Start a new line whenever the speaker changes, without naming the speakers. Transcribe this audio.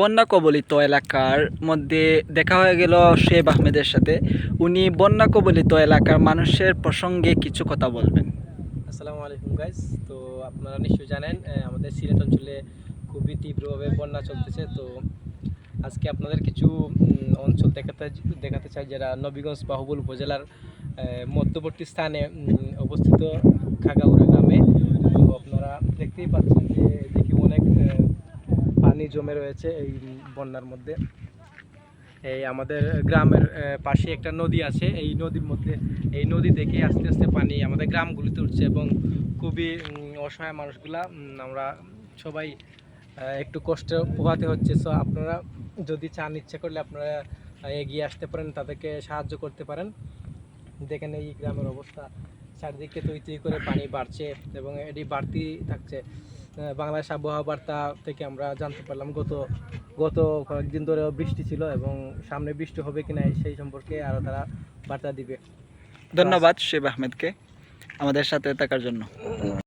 বন্যা কবলিত এলাকার মধ্যে দেখা হয়ে গেল শেব আহমেদের সাথে। উনি বন্যা কবলিত এলাকার মানুষের প্রসঙ্গে কিছু কথা বলবেন।
আসসালামু আলাইকুম গাইস তো আপনারা নিশ্চয়ই জানেন আমাদের সিলেট অঞ্চলে খুবই তীব্রভাবে বন্যা চলতেছে। তো আজকে আপনাদের কিছু অঞ্চল দেখাতে দেখাতে চাই, যারা নবীগঞ্জ বাহুবল উপজেলার মধ্যবর্তী স্থানে অবস্থিত খাগাউড়া গ্রামে তো আপনারা দেখতেই পাচ্ছেন যে দেখি অনেক আহ, পানি জমে রয়েছে এই বন্যার মধ্যে। এই আমাদের গ্রামের পাশে একটা নদী আছে। এই নদীর মধ্যে, এই নদী থেকে আস্তে আস্তে পানি আমাদের গ্রামগুলিতে উঠছে এবং খুবই অসহায় মানুষগুলা আমরা সবাই একটু কষ্ট পোহাতে হচ্ছে। সো আপনারা যদি চান, ইচ্ছে করলে আপনারা এগিয়ে আসতে পারেন, তাদেরকে সাহায্য করতে পারেন। দেখেন এই গ্রামের অবস্থা। চারিদিকে তৈরি করে পানি বাড়ছে এবং এটি বাড়তি থাকছে। বাংলাদেশ আবহাওয়া বার্তা থেকে আমরা জানতে পারলাম, গত গত কয়েকদিন ধরে বৃষ্টি ছিল এবং সামনে বৃষ্টি হবে কি কিনা সেই সম্পর্কে আরও তারা বার্তা দিবে।
ধন্যবাদ শেব আহমেদকে আমাদের সাথে থাকার জন্য।